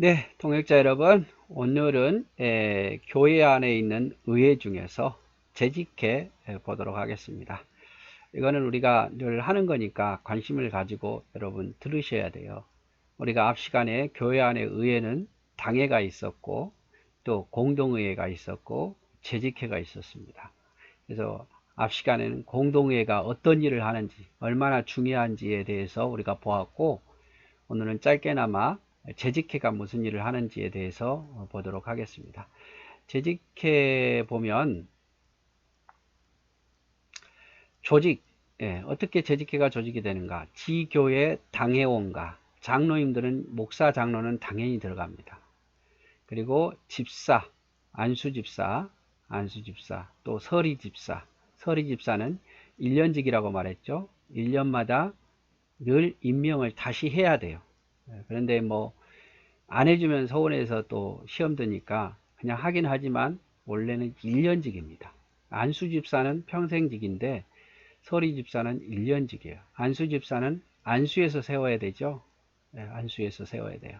네, 동역자 여러분, 오늘은 에, 교회 안에 있는 의회 중에서 재직해 에, 보도록 하겠습니다. 이거는 우리가 늘 하는 거니까 관심을 가지고 여러분 들으셔야 돼요. 우리가 앞 시간에 교회 안에 의회는 당회가 있었고 또 공동의회가 있었고 재직회가 있었습니다. 그래서 앞 시간에는 공동의회가 어떤 일을 하는지 얼마나 중요한지에 대해서 우리가 보았고 오늘은 짧게나마 재직회가 무슨 일을 하는지에 대해서 보도록 하겠습니다. 재직회 보면 조직, 예, 어떻게 재직회가 조직이 되는가? 지교회 당회원과 장로님들은 목사 장로는 당연히 들어갑니다. 그리고 집사, 안수집사, 안수집사, 또 서리집사, 서리집사는 1년직이라고 말했죠. 1년마다 늘 임명을 다시 해야 돼요. 예, 그런데 뭐 안 해주면 서울에서 또 시험 드니까 그냥 하긴 하지만 원래는 1년직입니다. 안수집사는 평생직인데 서리집사는 1년직이에요. 안수집사는 안수에서 세워야 되죠. 네, 안수에서 세워야 돼요.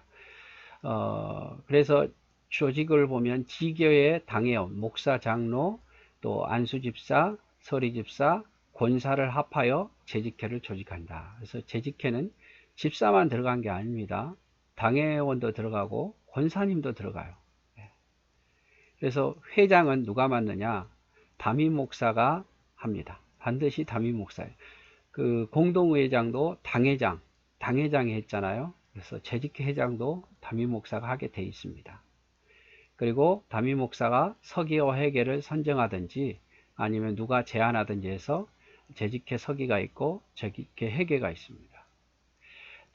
어, 그래서 조직을 보면 지교의 당회원, 목사, 장로, 또 안수집사, 서리집사, 권사를 합하여 재직회를 조직한다. 그래서 재직회는 집사만 들어간 게 아닙니다. 당회원도 들어가고 권사님도 들어가요. 예. 그래서 회장은 누가 맡느냐? 담임 목사가 합니다. 반드시 담임 목사예요. 그 공동회장도 당회장, 당회장이 했잖아요. 그래서 재직회 회장도 담임 목사가 하게 돼 있습니다. 그리고 담임 목사가 서기와 회계를 선정하든지 아니면 누가 제안하든지 해서 재직회 서기가 있고 재직회 회계가 있습니다.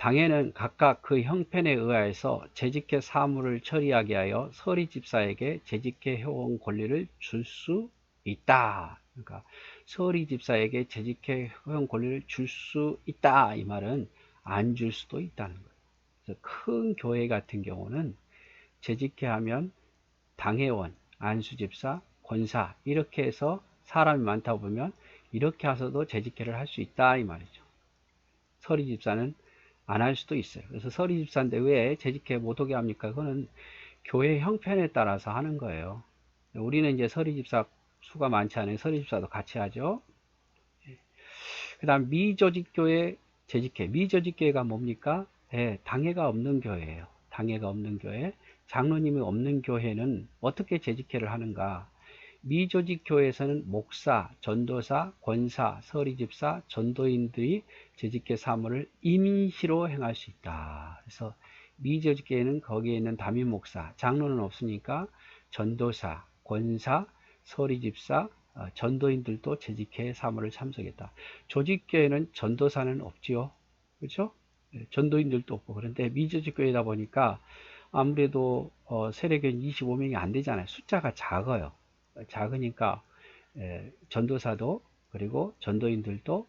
당에는 각각 그 형편에 의하여서 재직회 사무를 처리하게 하여 서리 집사에게 재직회 회원 권리를 줄 수 있다. 그러니까 서리 집사에게 재직회 회원 권리를 줄 수 있다. 이 말은 안 줄 수도 있다는 거예요. 그래서 큰 교회 같은 경우는 재직회 하면 당회원, 안수집사, 권사 이렇게 해서 사람이 많다 보면 이렇게 해서도 재직회를 할 수 있다 이 말이죠. 서리 집사는 안 할 수도 있어요. 그래서 서리 집사인데 왜 재직회 못하게 합니까? 그거는 교회 형편에 따라서 하는 거예요. 우리는 이제 서리 집사 수가 많지 않아요. 서리 집사도 같이 하죠. 그 다음 미조직교회 재직회. 미조직교회가 뭡니까? 네, 당회가 없는 교회예요. 당회가 없는 교회. 장로님이 없는 교회는 어떻게 재직회를 하는가? 미조직 교회에서는 목사, 전도사, 권사, 서리집사, 전도인들이 재직계 사무를 임시로 행할 수 있다. 그래서 미조직 교회는 거기에 있는 담임 목사, 장로는 없으니까 전도사, 권사, 서리집사, 어, 전도인들도 재직회 사무를 참석했다. 조직교회는 전도사는 없지요. 그렇죠? 전도인들도 없고 그런데 미조직교회다 보니까 아무래도 어, 세례교인 25명이 안 되잖아요. 숫자가 작아요. 작으니까 전도사도 그리고 전도인들도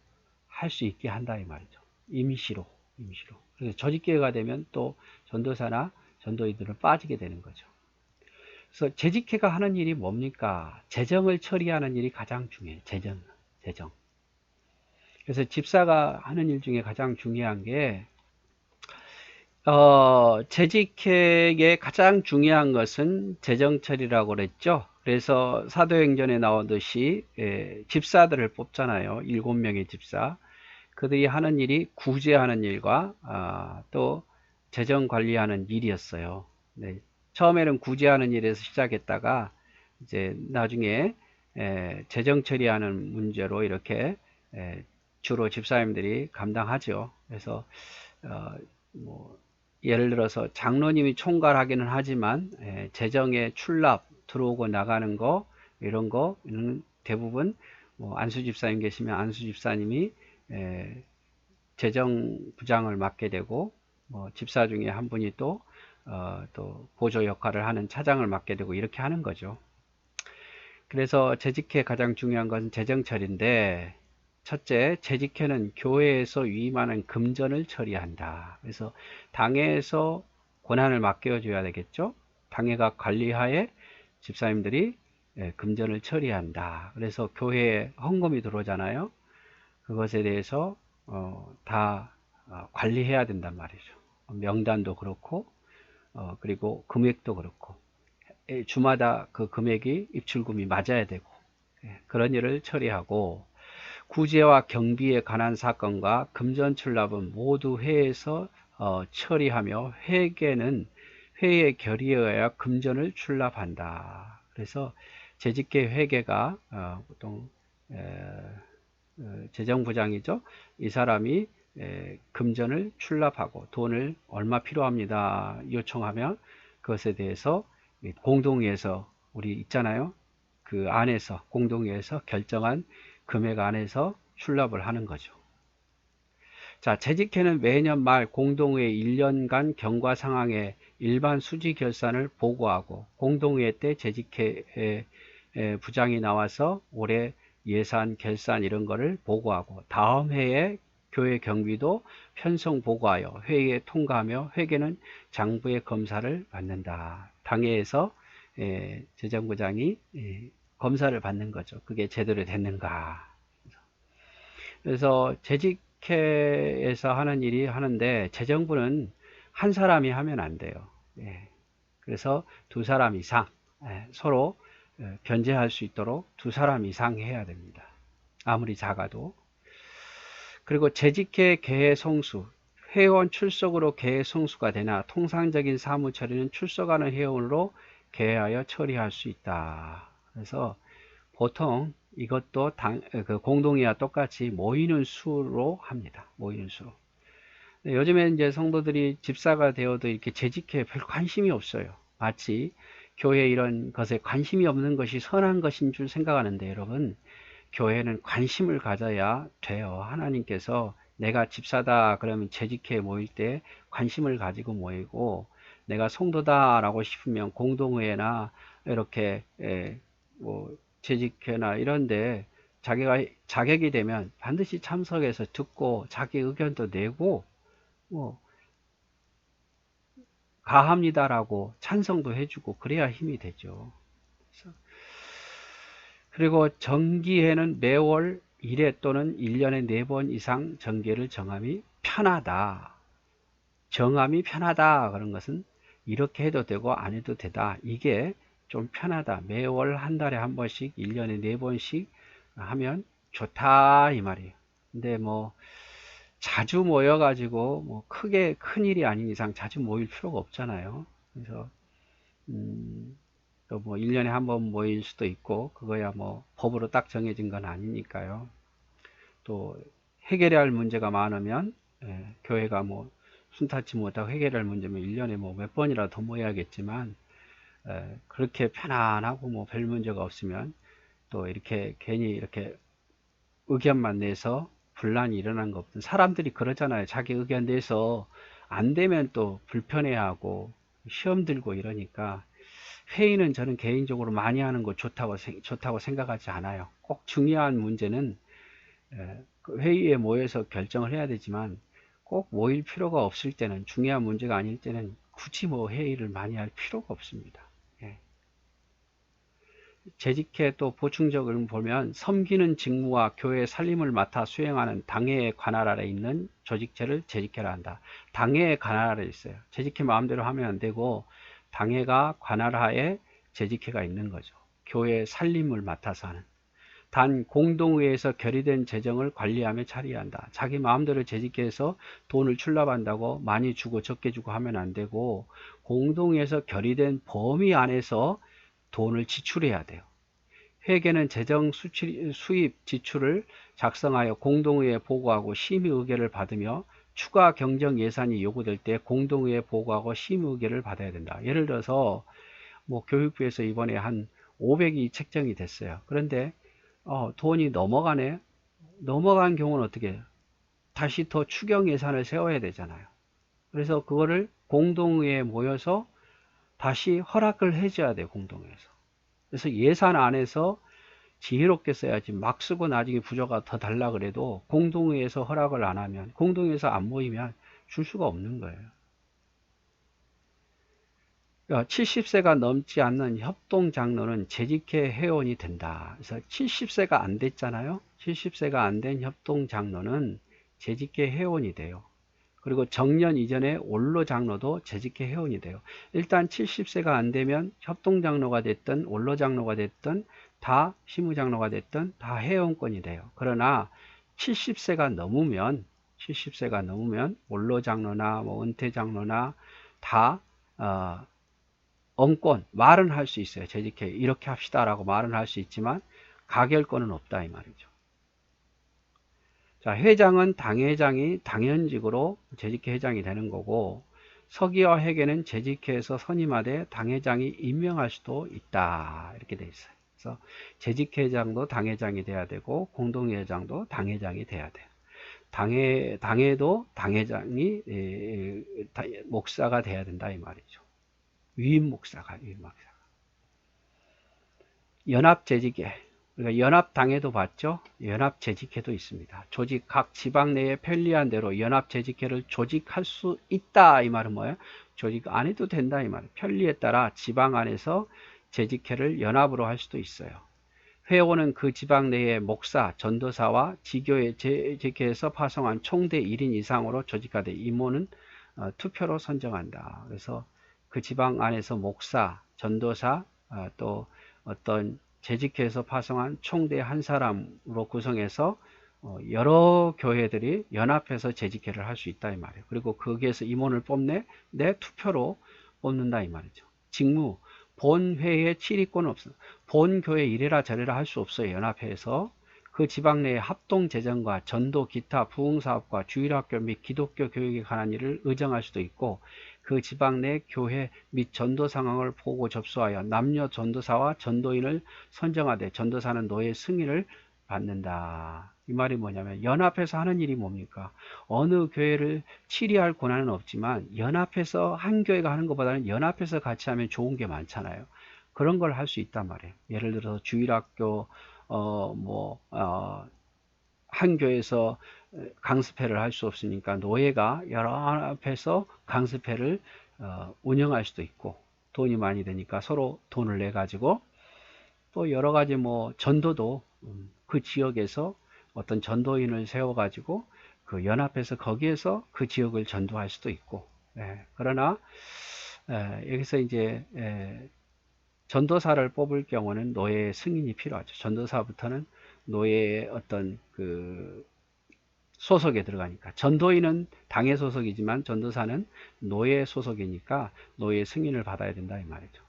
할 수 있게 한다 이 말이죠. 임시로 임시로. 그래서 조직교회가 되면 또 전도사나 전도인들은 빠지게 되는 거죠. 그래서 재직회가 하는 일이 뭡니까? 재정을 처리하는 일이 가장 중요해요. 재정, 재정. 그래서 집사가 하는 일 중에 가장 중요한 게 어, 재직회의 가장 중요한 것은 재정 처리라고 그랬죠. 그래서 사도행전에 나오듯이 예, 집사들을 뽑잖아요. 일곱 명의 집사. 그들이 하는 일이 구제하는 일과 아, 또 재정 관리하는 일이었어요. 네, 처음에는 구제하는 일에서 시작했다가 이제 나중에 에, 재정 처리하는 문제로 이렇게 에, 주로 집사님들이 감당하죠. 그래서 어, 뭐 예를 들어서 장로님이 총괄하기는 하지만 에, 재정의 출납 들어오고 나가는 거 이런 거는 대부분 뭐 안수 집사님 계시면 안수 집사님이 에, 재정 부장을 맡게 되고 뭐 집사 중에 한 분이 또, 어, 또 보조 역할을 하는 차장을 맡게 되고 이렇게 하는 거죠. 그래서 재직회 가장 중요한 것은 재정처리인데 첫째, 재직회는 교회에서 위임하는 금전을 처리한다. 그래서 당회에서 권한을 맡겨줘야 되겠죠. 당회가 관리하에 집사님들이 예, 금전을 처리한다. 그래서 교회에 헌금이 들어오잖아요. 그것에 대해서 어, 다 어, 관리해야 된단 말이죠. 명단도 그렇고 어, 그리고 금액도 그렇고 에, 주마다 그 금액이 입출금이 맞아야 되고 예, 그런 일을 처리하고 구제와 경비에 관한 사건과 금전출납은 모두 회에서 어, 처리하며 회계는 회의 결의하여 금전을 출납한다. 그래서 재직계 회계가 어, 보통 에, 어, 재정부장이죠. 이 사람이 에, 금전을 출납하고 돈을 얼마 필요합니다. 요청하면 그것에 대해서 공동회에서 우리 있잖아요. 그 안에서 공동회에서 결정한 금액 안에서 출납을 하는 거죠. 자, 재직회는 매년 말 공동회 1년간 경과 상황에 일반 수지 결산을 보고하고 공동회 때 재직회 부장이 나와서 올해 예산, 결산 이런 거를 보고하고 다음 해에 교회 경비도 편성 보고하여 회의에 통과하며 회계는 장부의 검사를 받는다. 당회에서 재정부장이 검사를 받는 거죠. 그게 제대로 됐는가. 그래서 재직회에서 하는 일이 하는데 재정부는 한 사람이 하면 안 돼요. 예. 그래서 두 사람 이상 예. 서로 예, 변제할 수 있도록 두 사람 이상 해야 됩니다. 아무리 작아도. 그리고 재직회 개회 성수, 회원 출석으로 개회 성수가 되나 통상적인 사무 처리는 출석하는 회원으로 개회하여 처리할 수 있다. 그래서 보통 이것도 당, 그 공동회와 똑같이 모이는 수로 합니다. 모이는 수로. 요즘에 이제 성도들이 집사가 되어도 이렇게 재직해 별 관심이 없어요. 마치 교회 이런 것에 관심이 없는 것이 선한 것인 줄 생각하는데 여러분 교회는 관심을 가져야 돼요. 하나님께서 내가 집사다 그러면 재직해 모일 때 관심을 가지고 모이고 내가 성도다라고 싶으면 공동회나 이렇게 에, 뭐 재직회나 이런데 자기가 자격이 되면 반드시 참석해서 듣고 자기 의견도 내고 뭐 가합니다라고 찬성도 해주고 그래야 힘이 되죠. 그리고 정기회는 매월 1회 또는 1년에 4번 이상 정기를 정함이 편하다. 정함이 편하다. 그런 것은 이렇게 해도 되고 안 해도 되다. 이게 좀 편하다. 매월 한 달에 한 번씩, 1년에 4번씩 하면 좋다. 이 말이에요. 근데 뭐 자주 모여가지고 뭐 크게 큰 일이 아닌 이상 자주 모일 필요가 없잖아요. 그래서 음, 또 뭐 1년에 한 번 모일 수도 있고 그거야 뭐 법으로 딱 정해진 건 아니니까요. 또 해결해야 할 문제가 많으면 예, 교회가 뭐 순탄치 못하고 해결할 문제면 1년에 뭐 몇 번이라도 더 모여야겠지만 예, 그렇게 편안하고 뭐 별 문제가 없으면 또 이렇게 괜히 이렇게 의견만 내서 분란이 일어난 거 없든 사람들이 그러잖아요. 자기 의견 내서 안 되면 또 불편해하고 시험 들고 이러니까 회의는 저는 개인적으로 많이 하는 거 좋다고 좋다고 생각하지 않아요. 꼭 중요한 문제는 그 회의에 모여서 결정을 해야 되지만 꼭 모일 필요가 없을 때는 중요한 문제가 아닐 때는 굳이 뭐 회의를 많이 할 필요가 없습니다. 재직회 또 보충적으로 보면 섬기는 직무와 교회 살림을 맡아 수행하는 당회의 관할 아래 있는 조직체를 재직회라 한다. 당회의 관할 아래 있어요. 재직회 마음대로 하면 안 되고 당회가 관할 하에 재직회가 있는 거죠. 교회 살림을 맡아서 하는. 단 공동회에서 결의된 재정을 관리하며 처리한다. 자기 마음대로 재직해서 돈을 출납한다고 많이 주고 적게 주고 하면 안 되고 공동회에서 결의된 범위 안에서 돈을 지출해야 돼요. 회계는 재정 수출, 수입 지출을 작성하여 공동회에 보고하고 심의 의결을 받으며 추가 경정 예산이 요구될 때 공동회에 보고하고 심의 의결을 받아야 된다. 예를 들어서 뭐 교육부에서 이번에 한 500이 책정이 됐어요. 그런데 어, 돈이 넘어가네. 넘어간 경우는 어떻게 다시 더 추경 예산을 세워야 되잖아요. 그래서 그거를 공동회에 모여서 다시 허락을 해줘야 돼요, 공동회에서. 그래서 예산 안에서 지혜롭게 써야지 막 쓰고 나중에 부조가 더 달라 그래도 공동회에서 허락을 안 하면 공동회에서 안 모이면 줄 수가 없는 거예요. 70세가 그러니까 넘지 않는 협동 장로는 재직회 회원이 된다. 그래서 70세가 안 됐잖아요. 70세가 안 된 협동 장로는 재직회 회원이 돼요. 그리고 정년 이전에 원로 장로도 재직회 회원이 돼요. 일단 70세가 안 되면 협동 장로가 됐든 원로 장로가 됐든 다 시무 장로가 됐든 다 회원권이 돼요. 그러나 70세가 넘으면 70세가 넘으면 원로 장로나 뭐 은퇴 장로나 다 어, 엄권 말은 할 수 있어요. 재직회 이렇게 합시다라고 말은 할 수 있지만 가결권은 없다 이 말이죠. 자, 회장은 당회장이 당연직으로 재직회 회장이 되는 거고 서기와 회계는 재직회에서 선임하되 당회장이 임명할 수도 있다 이렇게 돼 있어요. 그래서 재직회장도 당회장이 돼야 되고 공동회장도 당회장이 돼야 돼요. 당회 당회도 당회장이 에, 다, 목사가 돼야 된다 이 말이죠. 위임 목사가 위임 목사가 연합 재직회 우리가 연합 당회도 봤죠. 연합 재직회도 있습니다. 조직 각 지방 내에 편리한 대로 연합 재직회를 조직할 수 있다 이 말은 뭐예요? 조직 안 해도 된다 이 말은 편리에 따라 지방 안에서 재직회를 연합으로 할 수도 있어요. 회원은 그 지방 내의 목사, 전도사와 지교의 재직회에서 파송한 총대 1인 이상으로 조직하되 임원은 어, 투표로 선정한다. 그래서 그 지방 안에서 목사, 전도사, 어, 또 어떤 재직회에서 파송한 총대 한 사람으로 구성해서 어, 여러 교회들이 연합해서 재직회를 할 수 있다 이 말이에요. 그리고 거기에서 임원을 뽑내 내 투표로 뽑는다 이 말이죠. 직무 본회에 출입권 없어. 본 교회 이래라 저래라 할 수 없어요. 연합회에서 그 지방 내의 합동 재정과 전도 기타 부흥 사업과 주일학교 및 기독교 교육에 관한 일을 의정할 수도 있고 그 지방 내 교회 및 전도 상황을 보고 접수하여 남녀 전도사와 전도인을 선정하되 전도사는 노예 승인을 받는다. 이 말이 뭐냐면 연합해서 하는 일이 뭡니까? 어느 교회를 치리할 권한은 없지만 연합해서 한 교회가 하는 것보다는 연합해서 같이 하면 좋은 게 많잖아요. 그런 걸 할 수 있단 말이에요. 예를 들어서 주일학교 어뭐 어, 한 교회에서 강습회를 할 수 없으니까 노예가 여러 앞에서 강습회를 어, 운영할 수도 있고 돈이 많이 되니까 서로 돈을 내 가지고 또 여러 가지 뭐 전도도 음, 그 지역에서 어떤 전도인을 세워 가지고 그 연합해서 거기에서 그 지역을 전도할 수도 있고 예, 그러나 에, 여기서 이제 에, 전도사를 뽑을 경우는 노예 승인이 필요하죠. 전도사부터는 노예의 어떤 그 소속에 들어가니까 전도인은 당의 소속이지만 전도사는 노예 소속이니까 노예 승인을 받아야 된다 이 말이죠.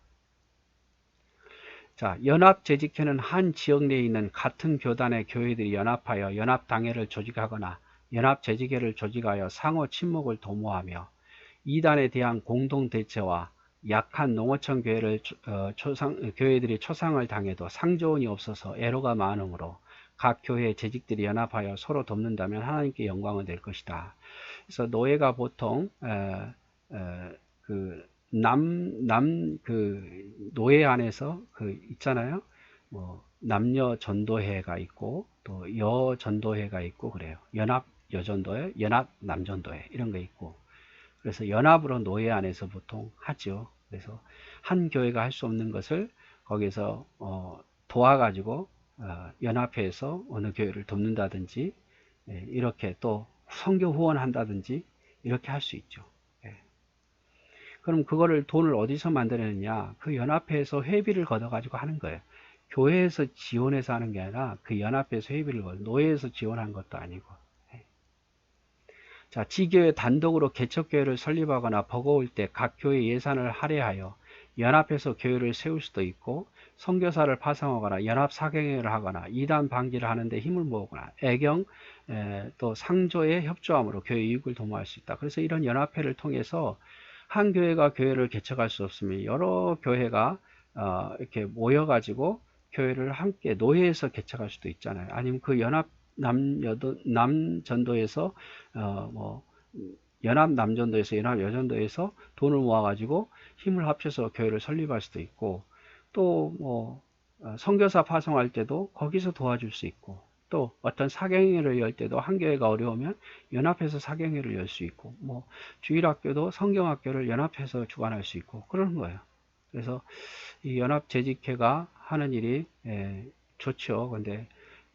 자, 연합 재직회는 한 지역 내에 있는 같은 교단의 교회들이 연합하여 연합 당회를 조직하거나 연합 재직회를 조직하여 상호 친목을 도모하며 이단에 대한 공동 대처와 약한 농어촌 교회를 어, 초상, 교회들이 초상을 당해도 상조원이 없어서 애로가 많으므로 각 교회 재직들이 연합하여 서로 돕는다면 하나님께 영광은 될 것이다. 그래서 노예가 보통 에, 에, 그 남, 남, 그, 노예 안에서 그 있잖아요. 뭐, 남녀 전도회가 있고, 또 여 전도회가 있고, 그래요. 연합 여전도회, 연합 남전도회, 이런 거 있고. 그래서 연합으로 노예 안에서 보통 하죠. 그래서 한 교회가 할 수 없는 것을 거기서 어, 도와가지고 어, 연합회에서 어느 교회를 돕는다든지 예, 이렇게 또 성교 후원한다든지 이렇게 할 수 있죠. 예. 그럼 그거를 돈을 어디서 만들느냐? 그 연합회에서 회비를 걷어가지고 하는 거예요. 교회에서 지원해서 하는 게 아니라 그 연합회에서 회비를 걷어 노예에서 지원한 것도 아니고. 예. 자, 지교회 단독으로 개척교회를 설립하거나 버거울 때 각 교회 예산을 할애하여 연합해서 교회를 세울 수도 있고 선교사를 파송하거나 연합 사경회를 하거나 이단 방지를 하는데 힘을 모으거나 애경 에, 또 상조의 협조함으로 교회 이익을 도모할 수 있다. 그래서 이런 연합회를 통해서 한 교회가 교회를 개척할 수 없으면 여러 교회가 어, 이렇게 모여가지고 교회를 함께 노예에서 개척할 수도 있잖아요. 아니면 그 연합 남여도 남전도에서 어, 뭐 연합 남전도에서 연합 여전도에서 돈을 모아가지고 힘을 합쳐서 교회를 설립할 수도 있고 또뭐 어, 선교사 파송할 때도 거기서 도와줄 수 있고 또 어떤 사경회를 열 때도 한 교회가 어려우면 연합해서 사경회를 열 수 있고 뭐 주일학교도 성경학교를 연합해서 주관할 수 있고 그런 거예요. 그래서 이 연합 재직회가 하는 일이 에, 좋죠. 근데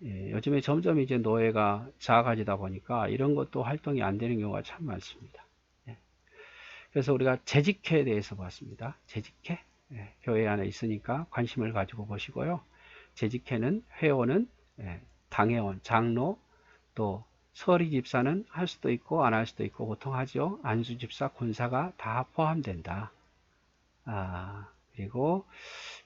예, 요즘에 점점 이제 노예가 작아지다 보니까 이런 것도 활동이 안 되는 경우가 참 많습니다. 예. 그래서 우리가 재직회에 대해서 봤습니다. 재직회 예, 교회 안에 있으니까 관심을 가지고 보시고요. 재직회는 회원은 예, 당회원, 장로 또 서리 집사는 할 수도 있고 안 할 수도 있고 보통 하죠. 안수 집사, 군사가 다 포함된다. 아, 그리고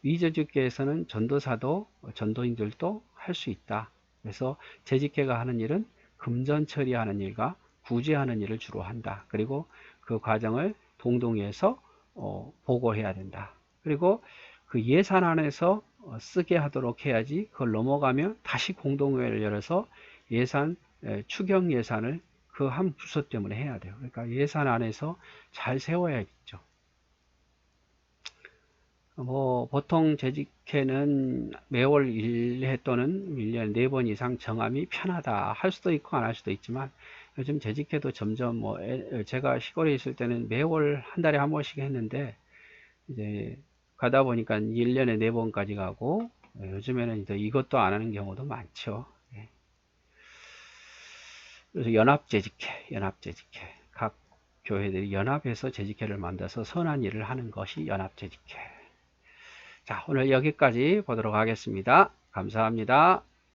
위저직계에서는 전도사도 전도인들도 할 수 있다. 그래서 재직회가 하는 일은 금전 처리하는 일과 구제하는 일을 주로 한다. 그리고 그 과정을 동동회에서 어, 보고해야 된다. 그리고 그 예산 안에서 어, 쓰게 하도록 해야지 그걸 넘어가면 다시 공동회를 열어서 예산 에, 추경 예산을 그 한 부서 때문에 해야 돼요. 그러니까 예산 안에서 잘 세워야겠죠. 뭐 보통 재직회는 매월 1회 또는 1년에 4번 이상 정함이 편하다 할 수도 있고 안 할 수도 있지만 요즘 재직회도 점점 뭐 애- 제가 시골에 있을 때는 매월 한 달에 한 번씩 했는데 이제 가다 보니까 1년에 4번까지 가고 예, 요즘에는 이제 이것도 안 하는 경우도 많죠. 예. 그래서 연합재직회, 연합재직회. 각 교회들이 연합해서 재직회를 만들어서 선한 일을 하는 것이 연합재직회. 자, 오늘 여기까지 보도록 하겠습니다. 감사합니다.